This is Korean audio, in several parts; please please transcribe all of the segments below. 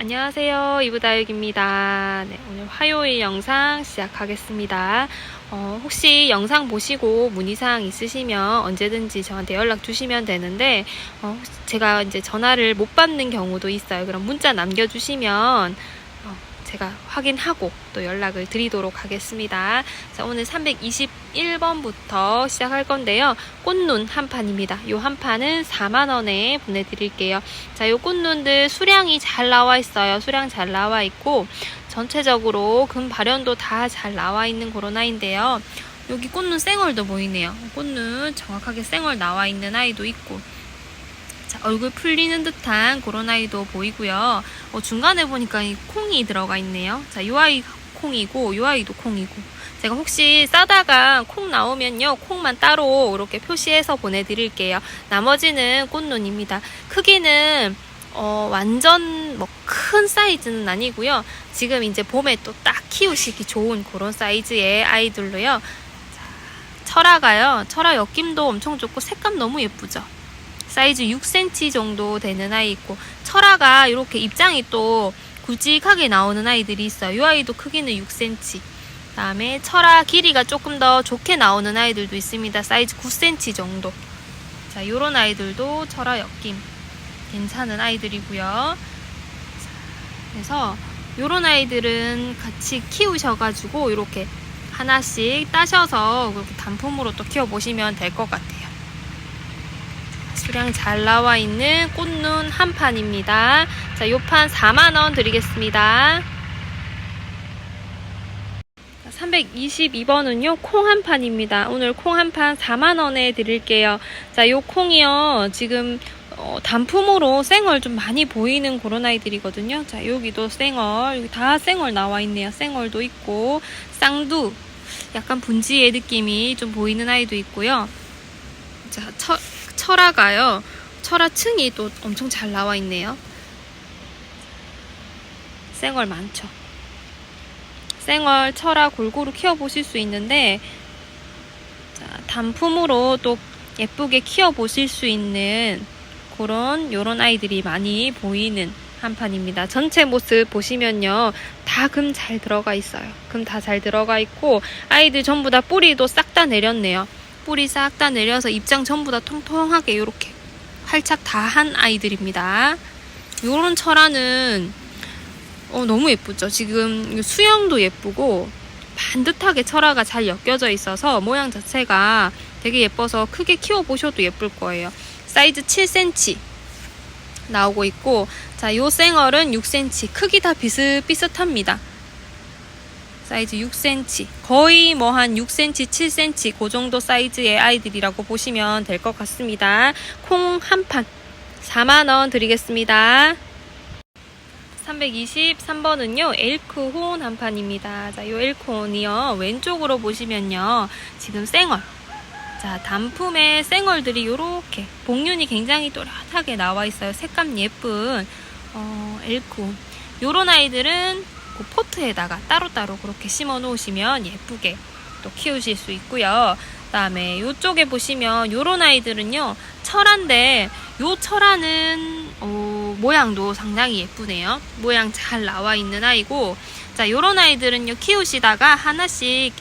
안녕하세요. 이브다육입니다. 네, 오늘 화요일 영상 시작하겠습니다. 어, 혹시 영상 보시고 문의사항 있으시면 언제든지 저한테 연락 주시면 되는데, 어, 제가 이제 전화를 못 받는 경우도 있어요. 그럼 문자 남겨주시면, 어, 제가 확인하고 또 연락을 드리도록 하겠습니다. 자, 오늘 321번부터 시작할 건데요. 꽃눈 한 판입니다. 요 한 판은 4만원에 보내드릴게요. 자, 요 꽃눈들 수량이 잘 나와 있어요. 수량 잘 나와 있고, 전체적으로 금 발현도 다 잘 나와 있는 아이인데요. 여기 꽃눈 쌩얼도 보이네요. 꽃눈 정확하게 쌩얼 나와 있는 아이도 있고, 자, 얼굴 풀리는 듯한 그런 아이도 보이고요. 어, 중간에 보니까 이 콩이 들어가 있네요. 자, 요 아이 콩이고, 요 아이도 콩이고. 제가 혹시 싸다가 콩 나오면요, 콩만 따로 이렇게 표시해서 보내드릴게요. 나머지는 꽃눈입니다. 크기는 어, 완전 뭐 큰 사이즈는 아니고요. 지금 이제 봄에 또 딱 키우시기 좋은 그런 사이즈의 아이들로요. 자, 철화가요. 철화 엮임도 엄청 좋고 색감 너무 예쁘죠. 사이즈 6cm 정도 되는 아이 있고 철화가 이렇게 입장이 또 굵직하게 나오는 아이들이 있어요. 이 아이도 크기는 6cm. 그다음에 철화 길이가 조금 더 좋게 나오는 아이들도 있습니다. 사이즈 9cm 정도. 자, 요런 아이들도 철화 엮임 괜찮은 아이들이고요. 자, 그래서 요런 아이들은 같이 키우셔가지고 이렇게 하나씩 따셔서 그렇게 단품으로 또 키워보시면 될 것 같아요. 수량 잘 나와 있는 꽃눈 한 판입니다. 자, 요 판 4만원 드리겠습니다. 322번은요, 콩 한 판입니다. 오늘 콩 한 판 4만원에 드릴게요. 자, 요 콩이요, 지금, 어, 단품으로 생얼 좀 많이 보이는 그런 아이들이거든요. 자, 여기도 생얼, 여기 다 생얼 나와 있네요. 생얼도 있고, 쌍두, 약간 분지의 느낌이 좀 보이는 아이도 있고요. 자, 철, 철화가요. 철화 층이 또 엄청 잘 나와 있네요. 생얼 많죠. 생얼, 철화 골고루 키워보실 수 있는데, 자, 단품으로 또 예쁘게 키워보실 수 있는 그런 요런 아이들이 많이 보이는 한 판입니다. 전체 모습 보시면요. 다 금 잘 들어가 있어요. 금 다 잘 들어가 있고, 아이들 전부 다 뿌리도 싹 다 내렸네요. 뿌리 싹 다 내려서 입장 전부 다 통통하게 이렇게 활착 다 한 아이들입니다. 요런 철화는 어, 너무 예쁘죠. 지금 수영도 예쁘고 반듯하게 철화가 잘 엮여져 있어서 모양 자체가 되게 예뻐서 크게 키워보셔도 예쁠 거예요. 사이즈 7cm 나오고 있고 자, 요 생얼은 6cm 크기 다 비슷비슷합니다. 사이즈 6cm 거의 뭐 한 6cm, 7cm 그 정도 사이즈의 아이들이라고 보시면 될 것 같습니다. 콩 한 판 4만원 드리겠습니다. 323번은요, 엘크혼 한 판입니다. 자, 요 엘크혼이요, 왼쪽으로 보시면요, 지금 생얼. 자, 단품의 생얼들이 요렇게, 복륜이 굉장히 또렷하게 나와 있어요. 색감 예쁜, 어, 엘크혼. 요런 아이들은 그 포트에다가 따로따로 그렇게 심어 놓으시면 예쁘게 또 키우실 수 있고요. 그 다음에 요쪽에 보시면 요런 아이들은요 철화인데 요 철화는 어, 모양도 상당히 예쁘네요. 모양 잘 나와 있는 아이고 자 요런 아이들은요 키우시다가 하나씩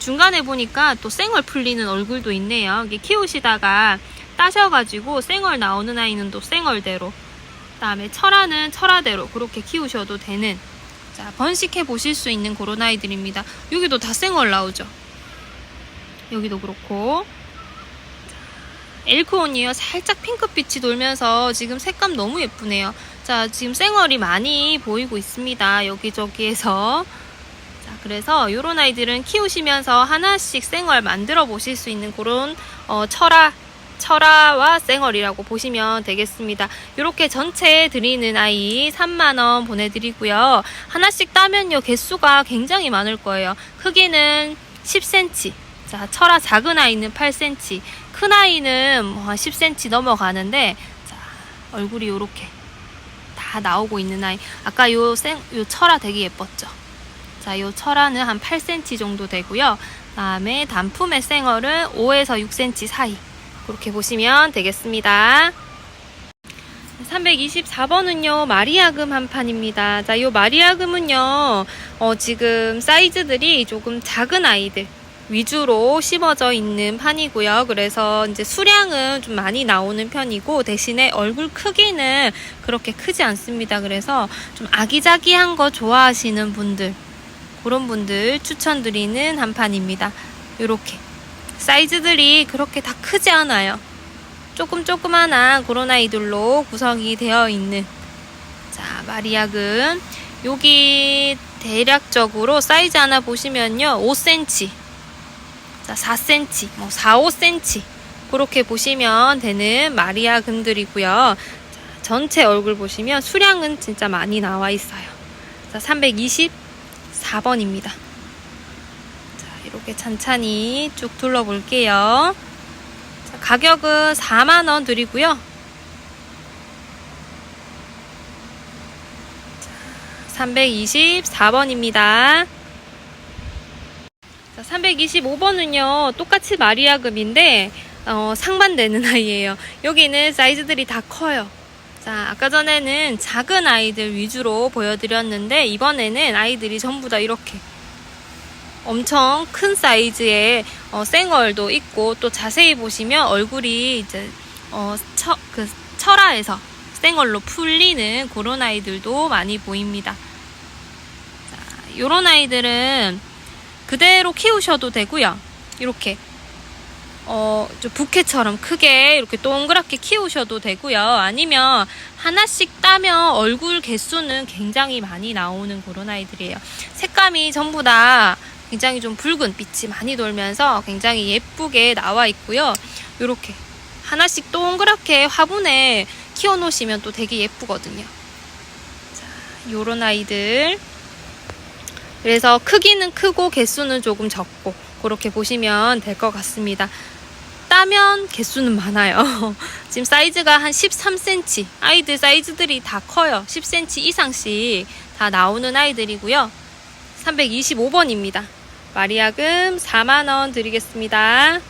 중간에 보니까 또 생얼 풀리는 얼굴도 있네요. 이게 키우시다가 따셔가지고 생얼 나오는 아이는 또 생얼대로 그 다음에 철화는 철화대로 그렇게 키우셔도 되는 자 번식해 보실 수 있는 그런 아이들입니다. 여기도 다 생얼 나오죠. 여기도 그렇고 엘크온이요 살짝 핑크빛이 돌면서 지금 색감 너무 예쁘네요 자 지금 생얼이 많이 보이고 있습니다 여기저기에서 자 그래서 이런 아이들은 키우시면서 하나씩 생얼 만들어 보실 수 있는 그런 어, 철화 철화와 생얼이라고 보시면 되겠습니다. 이렇게 전체 드리는 아이 3만원 보내드리고요. 하나씩 따면요, 개수가 굉장히 많을 거예요. 크기는 10cm, 자, 철화 작은 아이는 8cm, 큰 아이는 뭐 10cm 넘어가는데, 자, 얼굴이 이렇게 다 나오고 있는 아이. 아까 요 생, 요 철화 되게 예뻤죠? 자, 요 철화는 한 8cm 정도 되고요. 다음에 단품의 생얼은 5에서 6cm 사이. 그렇게 보시면 되겠습니다. 324번은요, 마리아금 한 판입니다. 자, 요 마리아금은요, 어, 지금 사이즈들이 조금 작은 아이들 위주로 씹어져 있는 판이고요. 그래서 이제 수량은 좀 많이 나오는 편이고, 대신에 얼굴 크기는 그렇게 크지 않습니다. 그래서 좀 아기자기한 거 좋아하시는 분들, 그런 분들 추천드리는 한 판입니다. 요렇게. 사이즈들이 그렇게 다 크지 않아요. 조금 조그만한 그런 아이들로 구성이 되어 있는 자 마리아금 여기 대략적으로 사이즈 하나 보시면요 5cm 자 4cm 뭐 4, 5cm 그렇게 보시면 되는 마리아 금들이고요. 자, 전체 얼굴 보시면 수량은 진짜 많이 나와 있어요. 자 324번입니다. 자 이렇게 찬찬히 쭉 둘러볼게요 자, 가격은 4만원 드리고요. 324번입니다. 자, 325번은요, 똑같이 마리아금인데, 어, 상반되는 아이예요. 여기는 사이즈들이 다 커요. 자, 아까 전에는 작은 아이들 위주로 보여드렸는데, 이번에는 아이들이 전부 다 이렇게 엄청 큰 사이즈의 어, 생얼도 있고 또 자세히 보시면 얼굴이 이제 어, 처, 그 철화에서 생얼로 풀리는 그런 아이들도 많이 보입니다. 자, 요런 아이들은 그대로 키우셔도 되고요. 이렇게 어, 좀 부케처럼 크게 이렇게 동그랗게 키우셔도 되고요. 아니면 하나씩 따면 얼굴 개수는 굉장히 많이 나오는 그런 아이들이에요. 색감이 전부 다 굉장히 좀 붉은 빛이 많이 돌면서 굉장히 예쁘게 나와 있고요. 이렇게 하나씩 동그랗게 화분에 키워 놓으시면 또 되게 예쁘거든요. 자, 요런 아이들. 그래서 크기는 크고 개수는 조금 적고 그렇게 보시면 될 것 같습니다. 따면 개수는 많아요. 지금 사이즈가 한 13cm. 아이들 사이즈들이 다 커요. 10cm 이상씩 다 나오는 아이들이고요. 325번입니다. 마리아금 4만원 드리겠습니다.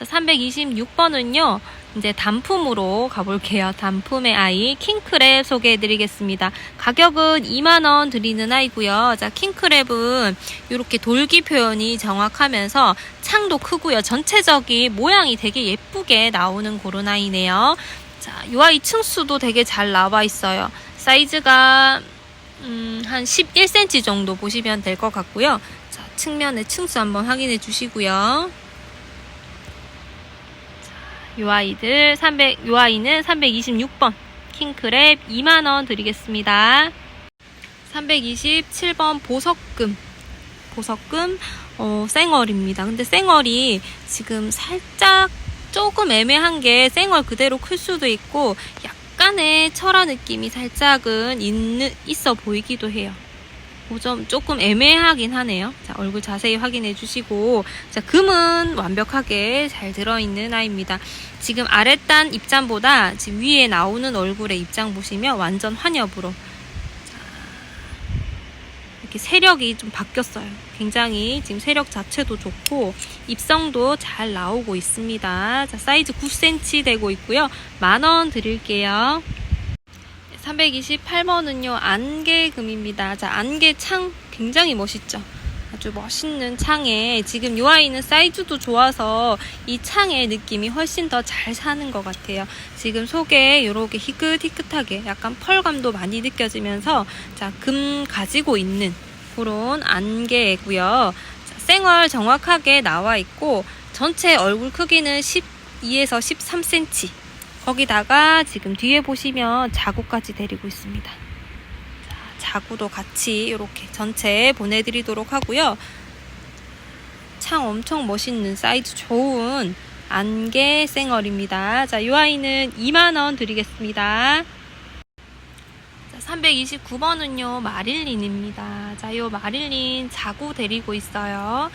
326번은요, 이제 단품으로 가볼게요. 단품의 아이, 킹크랩 소개해드리겠습니다. 가격은 2만원 드리는 아이고요. 자, 킹크랩은 이렇게 돌기 표현이 정확하면서 창도 크고요. 전체적인 모양이 되게 예쁘게 나오는 그런 아이네요. 자, 이 아이 층수도 되게 잘 나와 있어요. 사이즈가 음, 한 11cm 정도 보시면 될 것 같고요. 자, 측면의 층수 한번 확인해 주시고요. 자, 요 아이들 300, 요 아이는 326번 킹크랩 2만원 드리겠습니다. 327번 보석금. 보석금, 어, 생얼입니다. 근데 생얼이 지금 살짝 조금 애매한 게 생얼 그대로 클 수도 있고 약 간의 철화 느낌이 살짝은 있는, 있어 보이기도 해요. 그점 조금 애매하긴 하네요. 자, 얼굴 자세히 확인해 주시고. 자, 금은 완벽하게 잘 들어있는 아이입니다. 지금 아랫단 입장보다 지금 위에 나오는 얼굴의 입장 보시면 완전 환엽으로. 자, 이렇게 세력이 좀 바뀌었어요. 굉장히 지금 세력 자체도 좋고, 입성도 잘 나오고 있습니다. 자, 사이즈 9cm 되고 있고요. 만 원 드릴게요. 328번은요, 안개금입니다. 자, 안개 창 굉장히 멋있죠? 아주 멋있는 창에 지금 이 아이는 사이즈도 좋아서 이 창의 느낌이 훨씬 더 잘 사는 것 같아요. 지금 속에 이렇게 희끗희끗하게 약간 펄감도 많이 느껴지면서 자, 금 가지고 있는 그런 안개고요. 자, 생얼 정확하게 나와 있고 전체 얼굴 크기는 12에서 13cm. 거기다가 지금 뒤에 보시면 자구까지 데리고 있습니다. 자, 자구도 같이 이렇게 전체 보내드리도록 하고요. 창 엄청 멋있는 사이즈 좋은 안개 생얼입니다. 자, 이 아이는 2만원 드리겠습니다. 자, 329번은요, 마릴린입니다. 자, 이 마릴린 자구 데리고 있어요.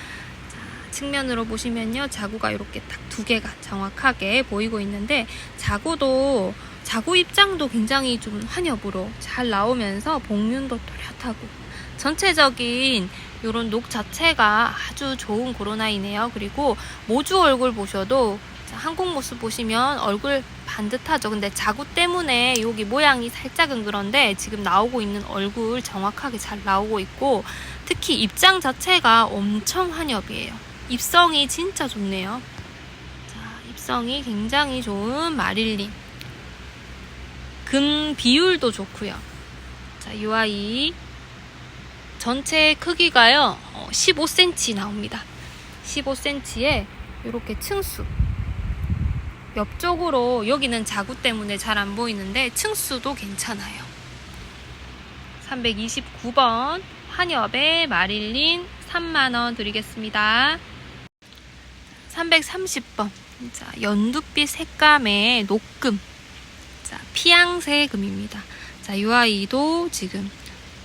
자, 측면으로 보시면요, 자구가 이렇게 딱 두 개가 정확하게 보이고 있는데, 자구도, 자구 입장도 굉장히 좀 환엽으로 잘 나오면서 복륜도 또렷하고, 전체적인 이런 녹 자체가 아주 좋은 그런 아이네요. 그리고 모주 얼굴 보셔도 자, 한국 모습 보시면 얼굴 반듯하죠. 근데 자구 때문에 여기 모양이 살짝은 그런데 지금 나오고 있는 얼굴 정확하게 잘 나오고 있고 특히 입장 자체가 엄청 환엽이에요. 입성이 진짜 좋네요. 자, 입성이 굉장히 좋은 마릴린. 금 비율도 좋고요. 자, 이 아이 전체 크기가요. 어, 15cm 나옵니다. 15cm에 이렇게 층수. 옆쪽으로 여기는 자구 때문에 잘 안 보이는데 층수도 괜찮아요. 329번 한엽의 마릴린 3만원 드리겠습니다. 330번 자, 연두빛 색감의 녹금 자, 피양새 금입니다. 자, 이 아이도 지금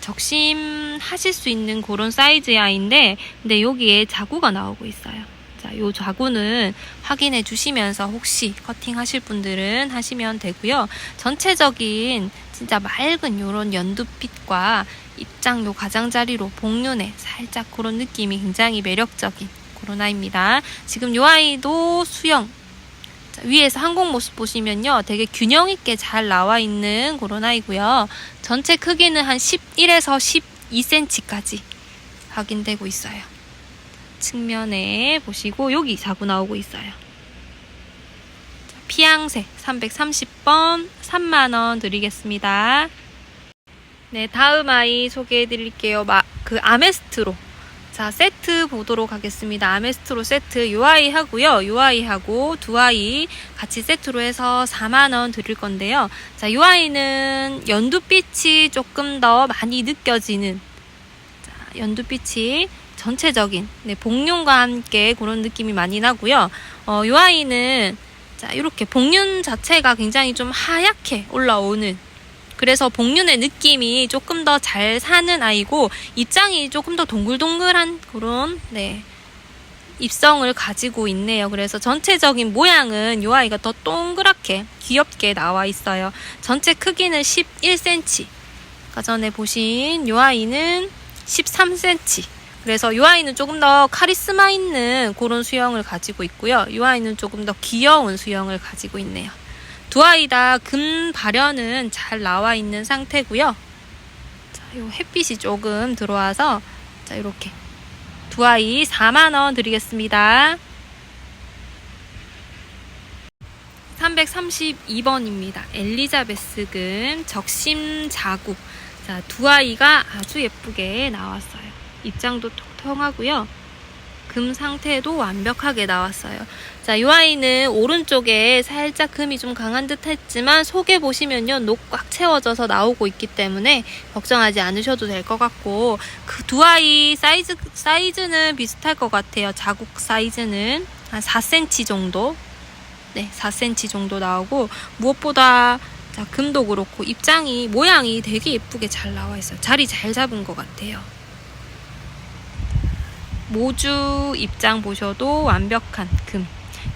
적심하실 수 있는 그런 사이즈의 아이인데 근데 여기에 자구가 나오고 있어요. 자, 요 자구는 확인해 주시면서 혹시 커팅 하실 분들은 하시면 되고요. 전체적인 진짜 맑은 요런 연두빛과 입장 요 가장자리로 복륜에 살짝 그런 느낌이 굉장히 매력적인 아이입니다. 지금 요 아이도 수영 자, 위에서 항공 모습 보시면요. 되게 균형 있게 잘 나와 있는 그런 아이고요. 전체 크기는 한 11에서 12cm까지 확인되고 있어요. 측면에 보시고 여기 자구 나오고 있어요. 자, 피양새 330번 3만원 드리겠습니다. 네, 다음 아이 소개해 드릴게요. 마, 그 아메스트로. 자, 세트 보도록 하겠습니다. 아메스트로 세트 요 아이 하고요. 요 아이 하고 두 아이 같이 세트로 해서 4만 원 드릴 건데요. 자, 요 아이는 연두빛이 조금 더 많이 느껴지는 자, 연두빛이 전체적인 네, 복륜과 함께 그런 느낌이 많이 나고요. 어, 요 아이는 자, 이렇게 복륜 자체가 굉장히 좀 하얗게 올라오는 그래서 복륜의 느낌이 조금 더 잘 사는 아이고 입장이 조금 더 동글동글한 그런 네 입성을 가지고 있네요. 그래서 전체적인 모양은 이 아이가 더 동그랗게 귀엽게 나와 있어요. 전체 크기는 11cm. 아까 전에 보신 이 아이는 13cm. 그래서 이 아이는 조금 더 카리스마 있는 그런 수영을 가지고 있고요. 이 아이는 조금 더 귀여운 수영을 가지고 있네요. 두 아이 다 금 발현은 잘 나와 있는 상태고요. 자, 요 햇빛이 조금 들어와서 자, 이렇게 두 아이 4만 원 드리겠습니다. 332번입니다. 엘리자베스 금 적심 자국. 자, 두 아이가 아주 예쁘게 나왔어요. 입장도 통통하고요. 금 상태도 완벽하게 나왔어요. 자, 이 아이는 오른쪽에 살짝 금이 좀 강한 듯 했지만 속에 보시면요. 녹 꽉 채워져서 나오고 있기 때문에 걱정하지 않으셔도 될 것 같고 그 두 아이 사이즈 사이즈는 비슷할 것 같아요. 자국 사이즈는 한 4cm 정도. 네, 4cm 정도 나오고 무엇보다 자, 금도 그렇고 입장이 모양이 되게 예쁘게 잘 나와 있어요. 자리 잘 잡은 것 같아요. 모주 입장 보셔도 완벽한 금.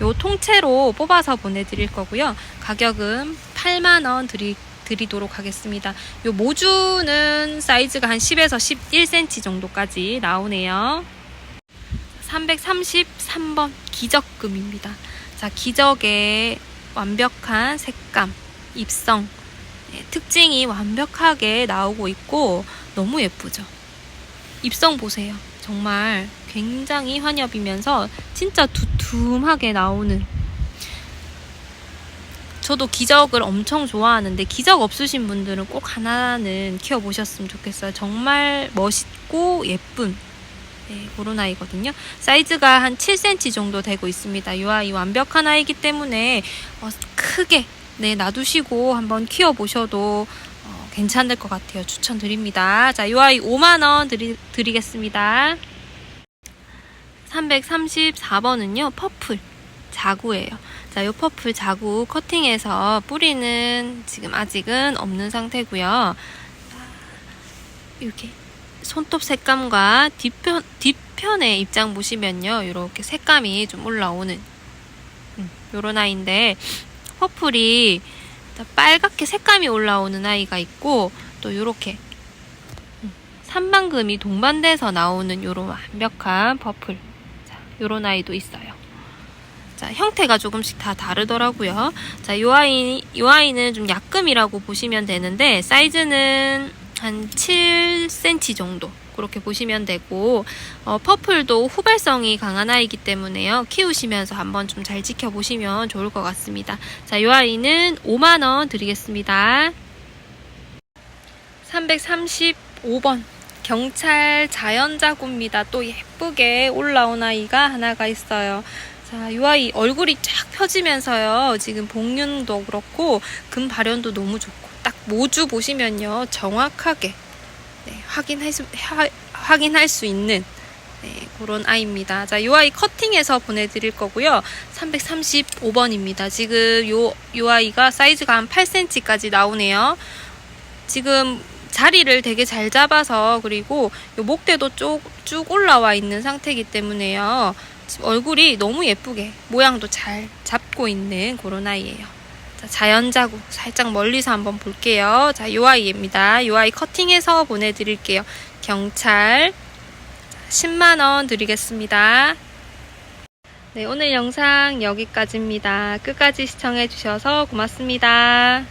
요 통째로 뽑아서 보내드릴 거고요. 가격은 8만원 드리, 드리도록 하겠습니다. 요 모주는 사이즈가 한 10에서 11cm 정도까지 나오네요. 333번 기적금입니다. 자, 기적의 완벽한 색감, 입성, 네, 특징이 완벽하게 나오고 있고 너무 예쁘죠. 입성 보세요. 정말 굉장히 환엽이면서 진짜 두툼하게 나오는 저도 기적을 엄청 좋아하는데 기적 없으신 분들은 꼭 하나는 키워보셨으면 좋겠어요. 정말 멋있고 예쁜 네, 그런 아이거든요. 사이즈가 한 7cm 정도 되고 있습니다. 이 아이 완벽한 아이기 때문에 어, 크게 네, 놔두시고 한번 키워보셔도 어, 괜찮을 것 같아요. 추천드립니다. 자, 이 아이 5만원 드리, 드리겠습니다. 334번은요, 퍼플 자구예요. 자, 이 퍼플 자구 커팅해서 뿌리는 지금 아직은 없는 상태고요. 이렇게 손톱 색감과 뒤편, 뒤편의 입장 보시면요. 이렇게 색감이 좀 올라오는 음, 요런 아이인데 퍼플이 빨갛게 색감이 올라오는 아이가 있고 또 이렇게 삼방금이 동반돼서 나오는 요런 완벽한 퍼플 자, 요런 아이도 있어요. 자, 형태가 조금씩 다 다르더라고요. 자, 요 아이, 요 아이는 좀 약금이라고 보시면 되는데, 사이즈는 한 7cm 정도. 그렇게 보시면 되고, 어, 퍼플도 후발성이 강한 아이기 때문에요. 키우시면서 한번 좀 잘 지켜보시면 좋을 것 같습니다. 자, 요 아이는 5만원 드리겠습니다. 335번. 경찰 자연자구입니다. 또 예쁘게 올라온 아이가 하나가 있어요. 자, 이 아이 얼굴이 쫙 펴지면서요. 지금 복륜도 그렇고 금 발현도 너무 좋고 딱 모주 보시면요. 정확하게 네, 확인할 수, 하- 확인할 수 있는 네, 그런 아이입니다. 자, 이 아이 커팅해서 보내드릴 거고요. 335번입니다. 지금 요, 요 아이가 사이즈가 한 8cm까지 나오네요. 지금 자리를 되게 잘 잡아서 그리고 요 목대도 쭉, 쭉 올라와 있는 상태이기 때문에요. 얼굴이 너무 예쁘게 모양도 잘 잡고 있는 그런 아이예요. 자, 자연자구 살짝 멀리서 한번 볼게요. 자, 요 아이입니다. 요 아이 커팅해서 보내드릴게요. 경찰 10만원 드리겠습니다. 네, 오늘 영상 여기까지입니다. 끝까지 시청해주셔서 고맙습니다.